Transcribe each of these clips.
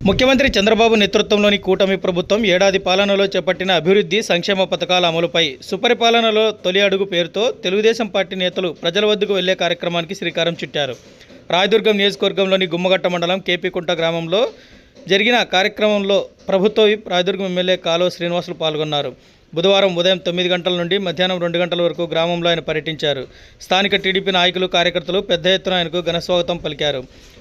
ముఖ్యమంత్రి చంద్రబాబు నేతృత్వంలోని కూటమి ప్రభుత్వం ఏడాది పాలనలో చేపట్టిన అభివృద్ధి సంక్షేమ పథకాల అమలుపై సుపరిపాలనలో తొలి అడుగు పేరుతో తెలుగుదేశం పార్టీ నేతలు ప్రజల వద్దకు వెళ్ళే కార్యక్రమానికి శ్రీకారం చుట్టారు. రాయదుర్గం నియోజకవర్గంలోని గుమ్మగట్ట మండలం కేపీకుంట గ్రామంలో జరిగిన కార్యక్రమంలో ప్రభుత్వ విప్ రాయదుర్గం ఎమ్మెల్యే కాలువ శ్రీనివాసులు పాల్గొన్నారు. బుధవారం ఉదయం తొమ్మిది గంటల నుండి మధ్యాహ్నం రెండు గంటల వరకు గ్రామంలో ఆయన పర్యటించారు. స్థానిక టీడీపీ నాయకులు కార్యకర్తలు పెద్ద ఎత్తున ఆయనకు ఘనస్వాగతం పలికారు.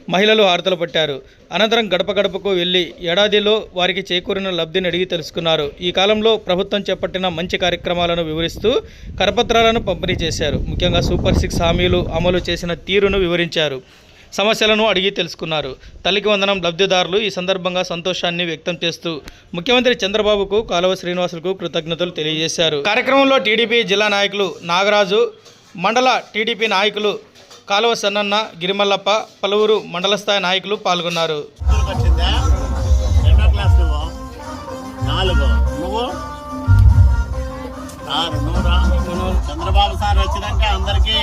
మహిళలు హారతలు పట్టారు. అనంతరం గడప గడపకు వెళ్ళి ఏడాదిలో వారికి చేకూరిన లబ్ధిని అడిగి తెలుసుకున్నారు. ఈ కాలంలో ప్రభుత్వం చేపట్టిన మంచి కార్యక్రమాలను వివరిస్తూ కరపత్రాలను పంపిణీ చేశారు. ముఖ్యంగా సూపర్ సిక్స్ హామీలు అమలు చేసిన తీరును వివరించారు. సమస్యలను అడిగి తెలుసుకున్నారు. తల్లికి వందనం లబ్ధిదారులు ఈ సందర్భంగా సంతోషాన్ని వ్యక్తం చేస్తూ ముఖ్యమంత్రి చంద్రబాబుకు కాలువ శ్రీనివాసులకు కృతజ్ఞతలు తెలియజేశారు. కార్యక్రమంలో టీడీపీ జిల్లా నాయకులు నాగరాజు మండల టీడీపీ నాయకులు కాలువ సన్నన్న గిరిమల్లప్ప పలువురు మండల స్థాయి నాయకులు పాల్గొన్నారు. చంద్రబాబు సార్ వచ్చినాక అందరికీ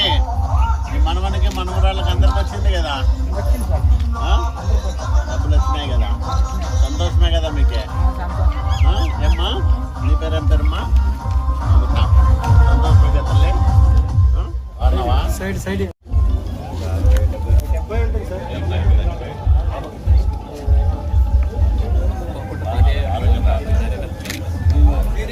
మనవనికి మనవరాళ్ళకి అందరికి వచ్చింది కదా? ఆ? డబ్బులు వచ్చినాయి కదా? సంతోషమే కదా మీకే? ఆ? ఏమ్మా? నీ పేరేం పేరమ్మా. సంతోషమే కదా తల్లి? బాగున్నావా? Side side. నువ్వు వచ్చిన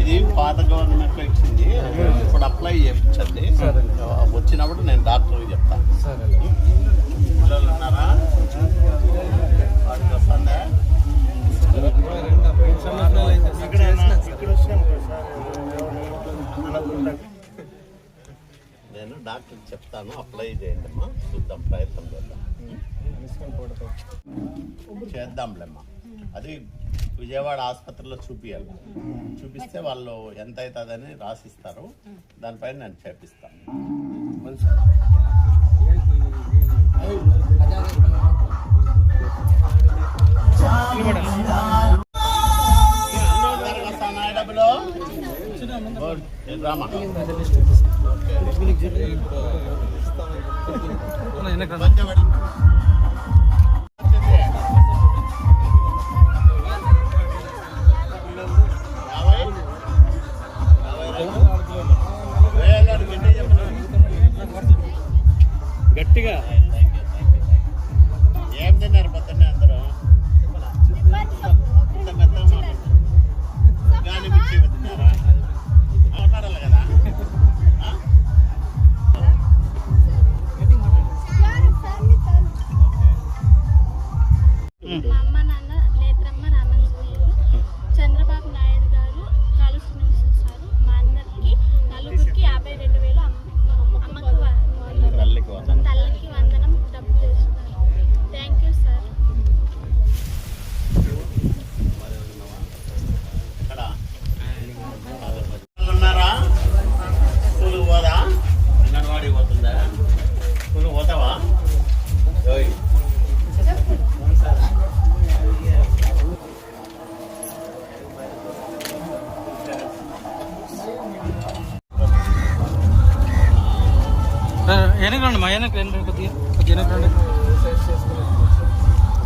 ఇది పాత గవర్నమెంట్లో ఇచ్చింది. ఇప్పుడు అప్లై చేయించండి. వచ్చినప్పుడు నేను డాక్టర్కి చెప్తా. పిల్లలు ఉన్నారా? నేను డాక్టర్కి చెప్తాను. అప్లై చేయండి అమ్మా చూద్దాం ప్రయత్నం చేద్దాం. చేద్దాంలేమ్మా. అది విజయవాడ ఆసుపత్రిలో చూపించాలి చూపిస్తే వాళ్ళు ఎంత అవుతుందని రాసిస్తారు. దానిపైన నేను చేపిస్తాను. రామా గట్టిగా ఏం తిన్నారు పొద్దున్నే అందరూ. గాలి మిర్చి తిన్నారా? వెనక రండి మా వెనక రండి కొద్దిగా కొద్దిగా వెనక రండి.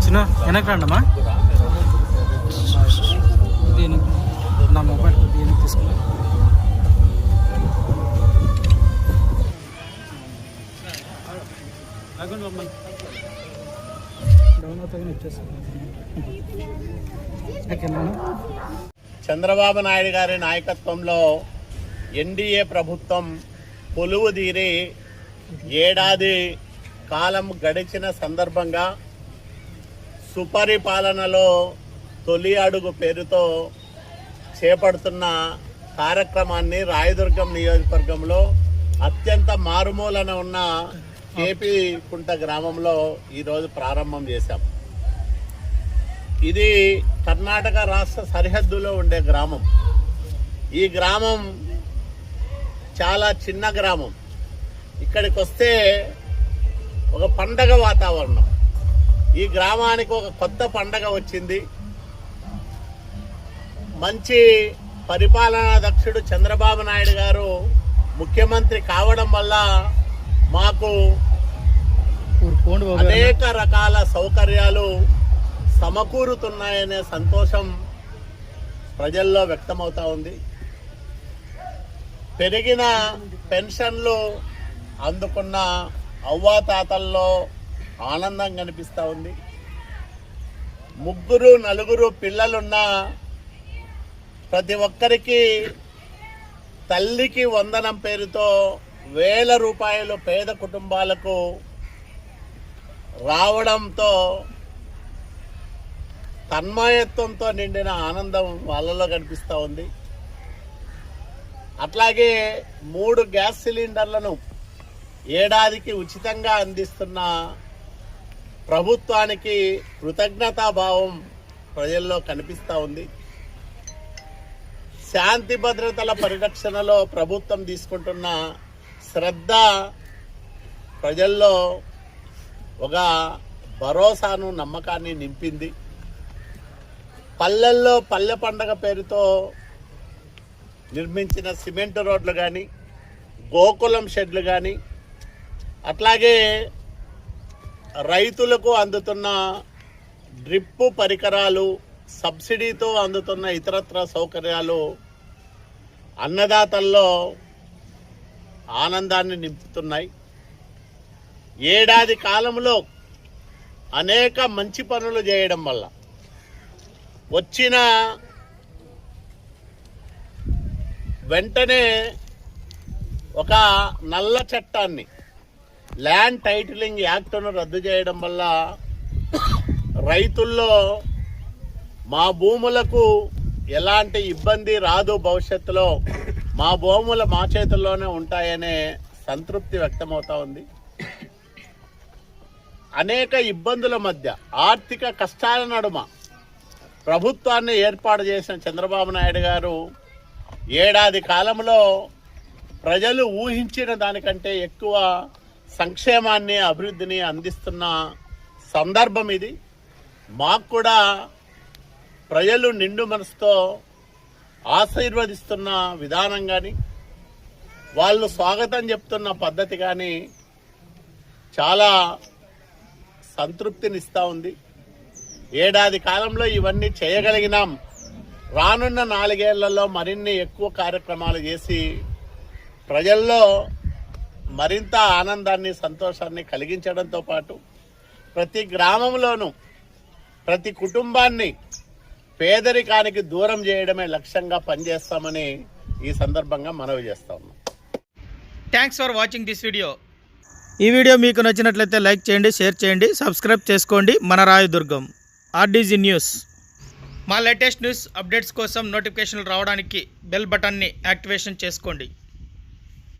చిన్న వెనక రండి అమ్మా కొద్దిగా వెనక నా మొబైల్ కొద్దిగా వెనక తీసుకున్నా. డౌన్ అవుతాయి వచ్చేస్తాను. ఓకేనా చంద్రబాబు నాయుడు గారి నాయకత్వంలో ఎన్డీఏ ప్రభుత్వం కొలువు తీరి ఏడాది కాలం గడిచిన సందర్భంగా సుపరిపాలనలో తొలి అడుగు పేరుతో చేపడుతున్న కార్యక్రమాన్ని రాయదుర్గం నియోజకవర్గంలో అత్యంత మారుమూలన ఉన్న కేపీ కుంట గ్రామంలో ఈరోజు ప్రారంభం చేశాం. ఇది కర్ణాటక రాష్ట్ర సరిహద్దులో ఉండే గ్రామం. ఈ గ్రామం చాలా చిన్న గ్రామం. ఇక్కడికి వస్తే ఒక పండగ వాతావరణం. ఈ గ్రామానికి ఒక కొత్త పండగ వచ్చింది. మంచి పరిపాలనా దక్షుడు చంద్రబాబు నాయుడు గారు ముఖ్యమంత్రి కావడం వల్ల మాకు అనేక రకాల సౌకర్యాలు సమకూరుతున్నాయనే సంతోషం ప్రజల్లో వ్యక్తమవుతా ఉంది. పెరిగిన పెన్షన్లు అందుకున్న అవ్వాతాతల్లో ఆనందం కనిపిస్తూ ఉంది. ముగ్గురు నలుగురు పిల్లలున్న ప్రతి ఒక్కరికి తల్లికి వందనం పేరుతో వేల రూపాయలు పేద కుటుంబాలకు రావడంతో తన్మయత్వంతో నిండిన ఆనందం వాళ్ళలో కనిపిస్తూ ఉంది. అట్లాగే మూడు గ్యాస్ సిలిండర్లను ఏడాదికి ఉచితంగా అందిస్తున్న ప్రభుత్వానికి కృతజ్ఞతాభావం ప్రజల్లో కనిపిస్తూ ఉంది. శాంతి భద్రతల పరిరక్షణలో ప్రభుత్వం తీసుకుంటున్న శ్రద్ధ ప్రజల్లో ఒక భరోసాను నమ్మకాన్ని నింపింది. పల్లెల్లో పల్లె పండగ పేరుతో నిర్మించిన సిమెంట్ రోడ్లు కానీ గోకులం షెడ్లు కానీ అట్లాగే రైతులకు అందుతున్న డ్రిప్పు పరికరాలు సబ్సిడీతో అందుతున్న ఇతరత్ర సౌకర్యాలు అన్నదాతల్లో ఆనందాన్ని నింపుతున్నాయి. ఏడాది కాలంలో అనేక మంచి పనులు చేయడం వల్ల వచ్చిన వెంటనే ఒక నల్ల చట్టాన్ని ల్యాండ్ టైటిలింగ్ యాక్ట్ను రద్దు చేయడం వల్ల రైతుల్లో మా భూములకు ఎలాంటి ఇబ్బంది రాదు భవిష్యత్తులో. మా భూములు మా చేతుల్లోనే ఉంటాయనే సంతృప్తి వ్యక్తమవుతా ఉంది. అనేక ఇబ్బందుల మధ్య ఆర్థిక కష్టాల నడుమ ప్రభుత్వాన్ని ఏర్పాటు చేసిన చంద్రబాబు నాయుడు గారు ఏడాది కాలంలో ప్రజలు ఊహించిన దానికంటే ఎక్కువ సంక్షేమాన్ని అభివృద్ధిని అందిస్తున్న సందర్భం ఇది. మాకు కూడా ప్రజలు నిండు మనసుతో ఆశీర్వదిస్తున్న విధానం కానీ వాళ్ళు స్వాగతం చెప్తున్న పద్ధతి కానీ చాలా సంతృప్తినిస్తూ ఉంది. ఏడాది కాలంలో ఇవన్నీ చేయగలిగినాం. రానున్న నాలుగేళ్ళలో మరిన్ని ఎక్కువ కార్యక్రమాలు చేసి ప్రజల్లో మరింత ఆనందాన్ని సంతోషాన్ని కలిగించడంతో పాటు ప్రతి గ్రామంలోనూ ప్రతి కుటుంబాన్ని పేదరికానికి దూరం చేయడమే లక్ష్యంగా పనిచేస్తామని ఈ సందర్భంగా మనవి చేస్తా ఉన్నాం. Thanks for watching this video ఈ వీడియో మీకు నచ్చినట్లయితే లైక్ చేయండి షేర్ చేయండి సబ్స్క్రైబ్ చేసుకోండి. మన రాయదుర్గం ఆర్డీజీ న్యూస్. మా లేటెస్ట్ న్యూస్ అప్డేట్స్ కోసం నోటిఫికేషన్లు రావడానికి బెల్ బటన్ని యాక్టివేషన్ చేసుకోండి.